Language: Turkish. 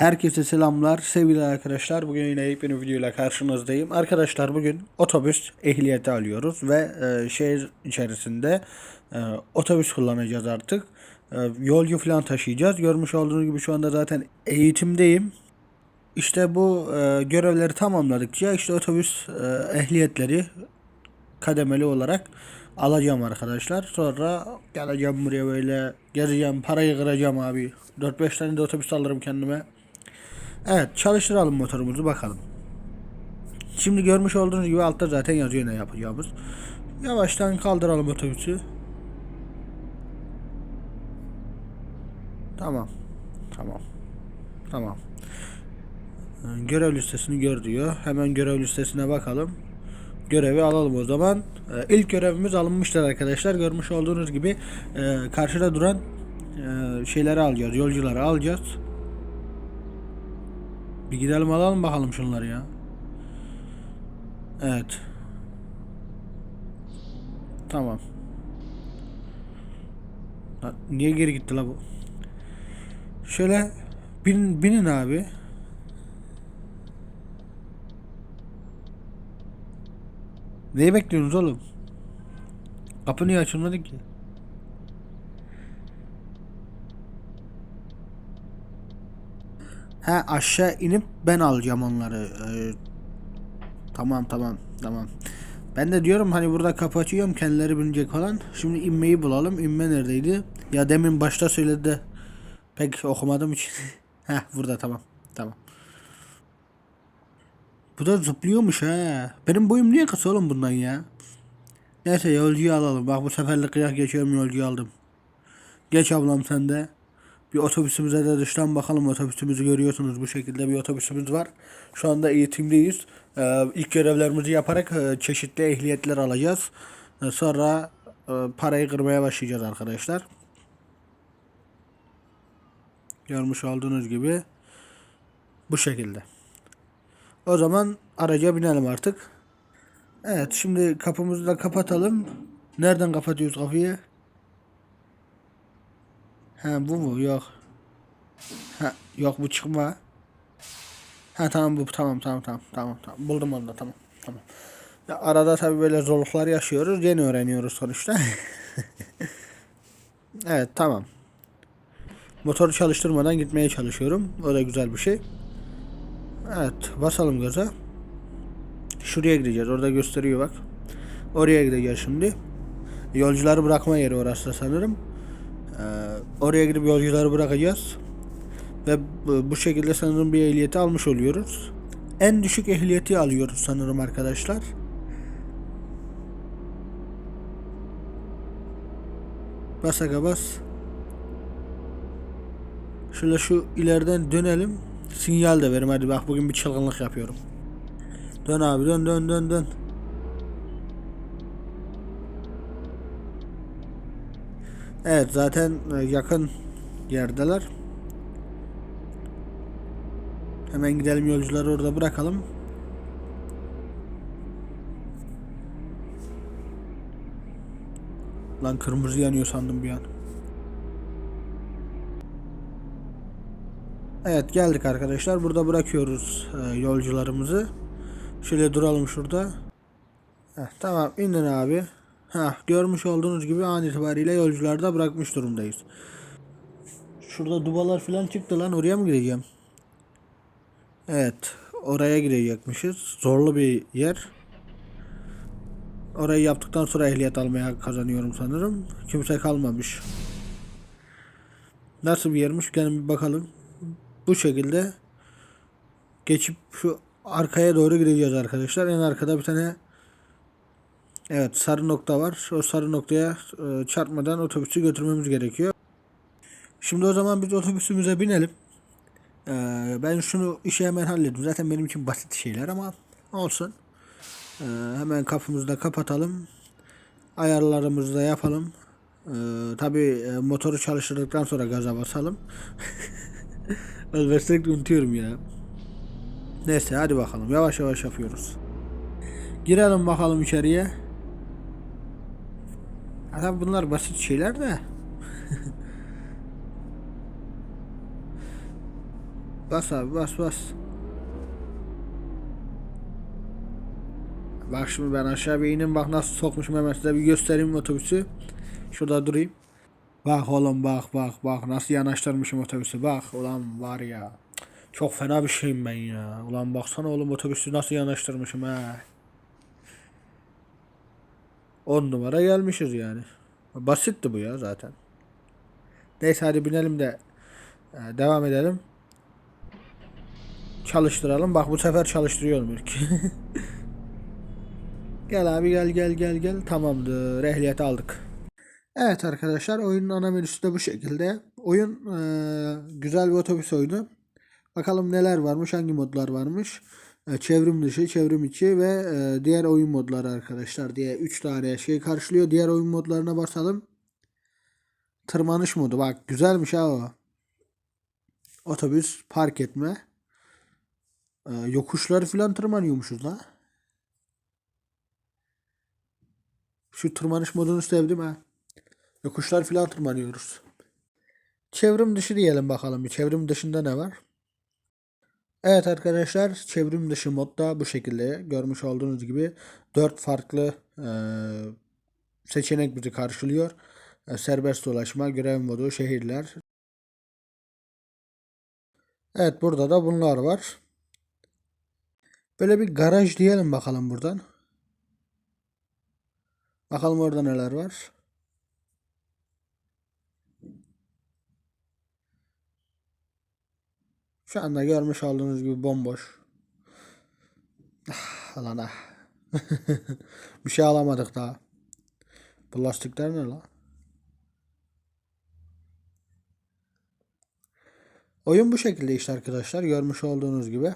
Herkese selamlar sevgili arkadaşlar. Bugün yine yepyeni bir videoyla karşınızdayım. Arkadaşlar bugün otobüs ehliyeti alıyoruz ve e, şehir içerisinde e, otobüs kullanacağız artık. E, yolcu falan taşıyacağız. Görmüş olduğunuz gibi şu anda zaten eğitimdeyim. İşte bu e, görevleri tamamladıkça işte otobüs e, ehliyetleri kademeli olarak alacağım arkadaşlar. Sonra geleceğim buraya böyle gezeceğim, parayı kıracağım abi. 4-5 tane de otobüs alırım kendime. Evet çalıştıralım motorumuzu bakalım. Şimdi görmüş olduğunuz gibi altta zaten yazıyor ne yapacağımız. Yavaştan kaldıralım otobüsü. Tamam. Tamam. Tamam. Ee, Görev listesini gör diyor. Hemen görev listesine bakalım. Görevi alalım o zaman. Ee, İlk görevimiz alınmıştır arkadaşlar. Görmüş olduğunuz gibi e, karşıda duran e, şeyleri alacağız. Yolcuları alacağız. Bir gidelim alalım bakalım şunları ya. Evet. Tamam. Niye geri gitti la bu? Şöyle bin, binin abi. Neyi bekliyorsunuz oğlum? Kapı niye açılmadı ki? He aşağı inip ben alacağım onları. Ee, tamam tamam tamam. Ben de diyorum hani burada kapı açıyorum kendileri binecek falan. Şimdi inmeyi bulalım. İnme neredeydi? Ya demin başta söyledi pek okumadığım için. Heh burada tamam. Tamam. Bu da zıplıyormuş ha. Benim boyum niye kısa oğlum bundan ya? Neyse yolcuyu alalım. Bak bu seferlik kıyak geçiyorum yolcuyu aldım. Geç ablam sen de. Bir otobüsümüze de dıştan bakalım. Otobüsümüzü görüyorsunuz. Bu şekilde bir otobüsümüz var. Şu anda eğitimdeyiz. Ee, ilk görevlerimizi yaparak e, çeşitli ehliyetler alacağız. Ee, sonra e, parayı kırmaya başlayacağız arkadaşlar. Görmüş olduğunuz gibi bu şekilde. O zaman araca binelim artık. Evet şimdi kapımızı da kapatalım. Nereden kapatıyoruz kapıyı? Ha bu mu? Yok. Ha yok bu çıkma. Ha tamam bu tamam tamam tamam tamam tamam buldum onu da tamam tamam. Ya arada tabi böyle zorluklar yaşıyoruz. Yeni öğreniyoruz sonuçta. evet tamam. Motoru çalıştırmadan gitmeye çalışıyorum. O da güzel bir şey. Evet basalım gaza. Şuraya gideceğiz. Orada gösteriyor bak. Oraya gideceğiz şimdi. Yolcuları bırakma yeri orası sanırım. Oraya gidip yolcuları bırakacağız. Ve bu, şekilde sanırım bir ehliyeti almış oluyoruz. En düşük ehliyeti alıyoruz sanırım arkadaşlar. Bas aga bas. Şöyle şu ileriden dönelim. Sinyal de verim hadi bak bugün bir çılgınlık yapıyorum. Dön abi dön dön dön dön. Evet zaten e, yakın yerdeler. Hemen gidelim yolcuları orada bırakalım. Lan kırmızı yanıyor sandım bir an. Evet geldik arkadaşlar. Burada bırakıyoruz e, yolcularımızı. Şöyle duralım şurada. Heh, tamam inin abi. Ha görmüş olduğunuz gibi an itibariyle yolcularda bırakmış durumdayız. Şurada dubalar falan çıktı lan oraya mı gideceğim? Evet oraya gidecekmişiz. Zorlu bir yer. Orayı yaptıktan sonra ehliyet almaya kazanıyorum sanırım. Kimse kalmamış. Nasıl bir yermiş gelin bir bakalım. Bu şekilde geçip şu arkaya doğru gideceğiz arkadaşlar. En arkada bir tane Evet sarı nokta var. O sarı noktaya e, çarpmadan otobüsü götürmemiz gerekiyor. Şimdi o zaman biz otobüsümüze binelim. E, ben şunu işi hemen halledim. Zaten benim için basit şeyler ama olsun. E, hemen kapımızı da kapatalım. Ayarlarımızı da yapalım. Tabi motoru çalıştırdıktan sonra gaza basalım. Ben unutuyorum ya. Neyse hadi bakalım yavaş yavaş yapıyoruz. Girelim bakalım içeriye. Ha, tabii bunlar basit şeyler de. Bas abi bas bas. Bak şimdi ben aşağı bir ineyim bak nasıl sokmuşum hemen size bir göstereyim otobüsü. Şurada durayım. Bak oğlum bak bak bak nasıl yanaştırmışım otobüsü bak ulan var ya. Çok fena bir şeyim ben ya. Ulan baksana oğlum otobüsü nasıl yanaştırmışım ha. 10 numara gelmişiz yani. Basitti bu ya zaten. Neyse hadi binelim de e, devam edelim. Çalıştıralım. Bak bu sefer çalıştırıyorum ilk. gel abi gel gel gel gel. Tamamdır. Ehliyeti aldık. Evet arkadaşlar oyunun ana menüsü de bu şekilde. Oyun e, güzel bir otobüs oyunu. Bakalım neler varmış, hangi modlar varmış. E, çevrim dışı, çevrim içi ve e, diğer oyun modları arkadaşlar diye 3 tane şey karşılıyor. Diğer oyun modlarına basalım. Tırmanış modu bak güzelmiş ha o. Otobüs park etme. E, yokuşları falan tırmanıyormuşuz la. Şu tırmanış modunu sevdim ha. Yokuşlar falan tırmanıyoruz. Çevrim dışı diyelim bakalım. Bir çevrim dışında ne var? Evet arkadaşlar çevrim dışı modda bu şekilde görmüş olduğunuz gibi 4 farklı e, seçenek bizi karşılıyor. E, serbest dolaşma, görev modu, şehirler. Evet burada da bunlar var. Böyle bir garaj diyelim bakalım buradan. Bakalım orada neler var. Şu anda görmüş olduğunuz gibi bomboş. Ah, lan ah. bir şey alamadık daha. Bu lastikler ne la? Oyun bu şekilde işte arkadaşlar. Görmüş olduğunuz gibi.